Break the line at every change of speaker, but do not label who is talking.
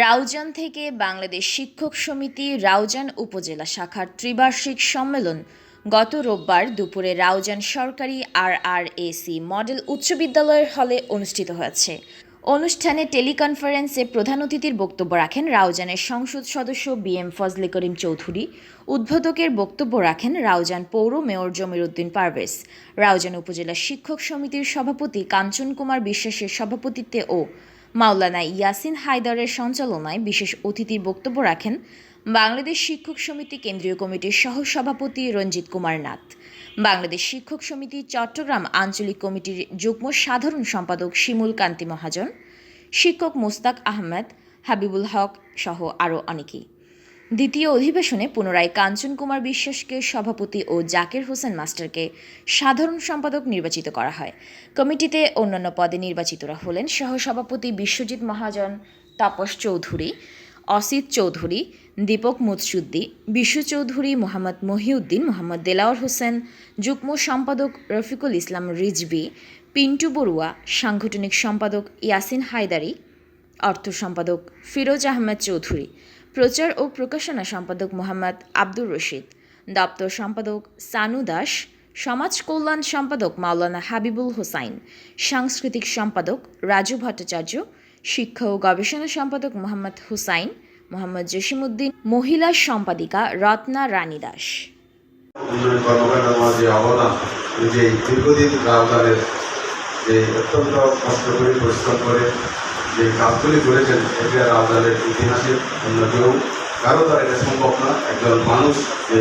রাউজান থেকে বাংলাদেশ শিক্ষক সমিতি রাউজান উপজেলা শাখার ত্রিবার্ষিক সম্মেলন গত রোববার দুপুরে রাউজান সরকারি আর আর এসি মডেল উচ্চ বিদ্যালয়ের হলে অনুষ্ঠিত হয়েছে। অনুষ্ঠানে টেলিকনফারেন্সে প্রধান অতিথির বক্তব্য রাখেন রাউজানের সংসদ সদস্য বি এম ফজলে করিম চৌধুরী। উদ্বোধকের বক্তব্য রাখেন রাউজান পৌর মেয়র জমির উদ্দিন পারভেজ। রাউজান উপজেলা শিক্ষক সমিতির সভাপতি কাঞ্চন কুমার বিশ্বাসের সভাপতিত্বে ও মাওলানা ইয়াসিন হায়দারের সঞ্চালনায় বিশেষ অতিথির বক্তব্য রাখেন বাংলাদেশ শিক্ষক সমিতি কেন্দ্রীয় কমিটির সহ সভাপতি রঞ্জিত কুমার নাথ। বাংলাদেশ শিক্ষক সমিতি চট্টগ্রাম আঞ্চলিক কমিটির যুগ্ম সাধারণ সম্পাদক শিমুল কান্তি মহাজন, শিক্ষক মোস্তাক আহমেদ, হাবিবুল হক সহ আরও অনেকেই। দ্বিতীয় অধিবেশনে পুনরায় কাঞ্চন কুমার বিশ্বাসকে সভাপতি ও জাকির হোসেন মাস্টারকে সাধারণ সম্পাদক নির্বাচিত করা হয়। কমিটিতে অন্যান্য পদে নির্বাচিতরা হলেন সহসভাপতি বিশ্বজিৎ মহাজন, তাপস চৌধুরী, অসিত চৌধুরী, দীপক মুৎসুদ্দি বিশ্ব চৌধুরী, মোহাম্মদ মহিউদ্দিন, মোহাম্মদ দেলাওয়ার হোসেন, যুগ্ম সম্পাদক রফিকুল ইসলাম রিজবি পিন্টু বড়ুয়া, সাংগঠনিক সম্পাদক ইয়াসিন হায়দারি, অর্থ সম্পাদক ফিরোজ আহমেদ চৌধুরী। প্রচার ও প্রকাশনা সম্পাদক মোহাম্মদ আব্দুর রশিদ, দপ্তর সম্পাদক সানু দাস, সমাজ কল্যাণ সম্পাদক মাওলানা হাবিবুল হোসাইন, সাংস্কৃতিক সম্পাদক রাজু ভট্টাচার্য, শিক্ষা ও গবেষণা সম্পাদক মোহাম্মদ হুসাইন, মোহাম্মদ জসিমউদ্দিন, মহিলা সম্পাদিকা রত্না রানী দাস।
যে দীর্ঘদিন যে অত্যন্ত কষ্ট করে পরিশ্রম করে যে কাজগুলি করেছেন এটা রাজধানের ইতিহাসে অন্য কেউ, কারও দ্বারা এটা সম্ভব না। একজন মানুষ যে